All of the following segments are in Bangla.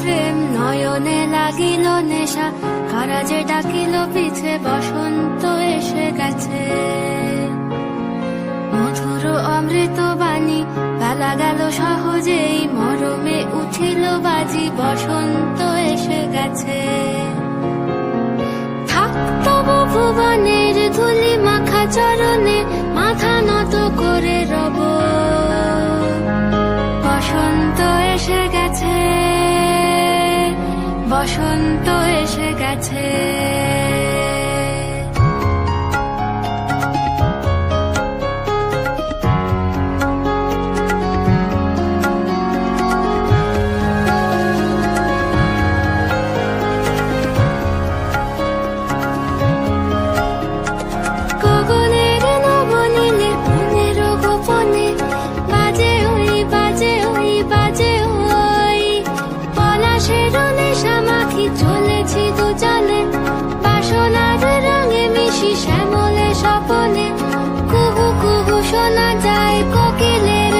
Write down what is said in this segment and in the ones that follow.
প্রেম নয়নে লাগিল নেশা কারা যে ডাকিল পিছে, বসন্ত এসে গেছে। মধুর অমৃত বাণী, বেলা গেল সহজেই। বসন্ত এসে গেছে। চলেছি বাসনার শোনা যায় কোকিলের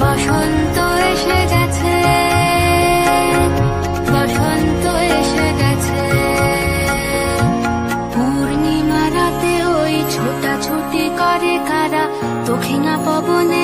বসন্ত এসে গেছে, বসন্ত এসে গেছে। পূর্ণিমা রাতে ওই ছোটাছুটি করে পবনে